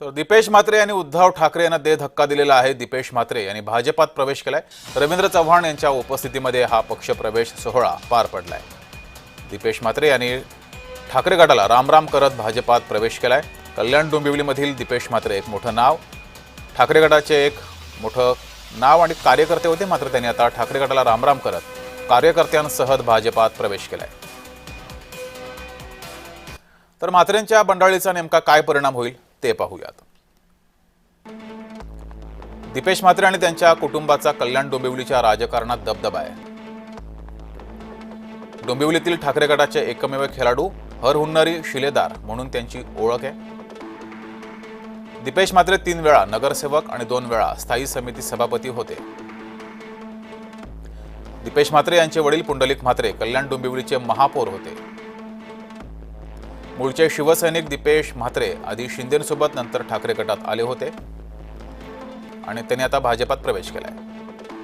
तर दीपेश म्हात्रे यांनी उद्धव ठाकरे यांना दे धक्का दिलेला आहे. दीपेश म्हात्रे यांनी भाजपात प्रवेश केलाय. रवींद्र चव्हाण यांच्या उपस्थितीमध्ये हा पक्ष प्रवेश सोहळा पार पडलाय. दीपेश म्हात्रे यांनी ठाकरे गटाला रामराम करत भाजपात प्रवेश केलाय. कल्याण डोंबिवलीमधील दीपेश म्हात्रे एक मोठं नाव ठाकरे गटाचे एक मोठं नाव आणि कार्यकर्ते होते मात्र त्यांनी आता ठाकरे गटाला रामराम करत कार्यकर्त्यांसह भाजपात प्रवेश केलाय. तर म्हात्रेंच्या बंडाळीचा नेमका काय परिणाम होईल? ते पाहूयात. दिपेश म्हात्रे आणि त्यांच्या कुटुंबाचा कल्याण डोंबिवलीच्या राजकारणात दबदबा आहे. डोंबिवलीतील ठाकरे गटाचे एकमेव खेळाडू हरहुन्नरी शिलेदार म्हणून त्यांची ओळख आहे. दिपेश म्हात्रे तीन वेळा नगरसेवक आणि दोन वेळा स्थायी समिती सभापती होते. दिपेश म्हात्रे यांचे वडील पुंडलिक म्हात्रे कल्याण डोंबिवलीचे महापौर होते. मूळचे शिवसैनिक दीपेश म्हात्रे आधी शिंदेसोबत नंतर ठाकरे गटात आले होते. आणि त्यांनी आता भाजपात प्रवेश केला आहे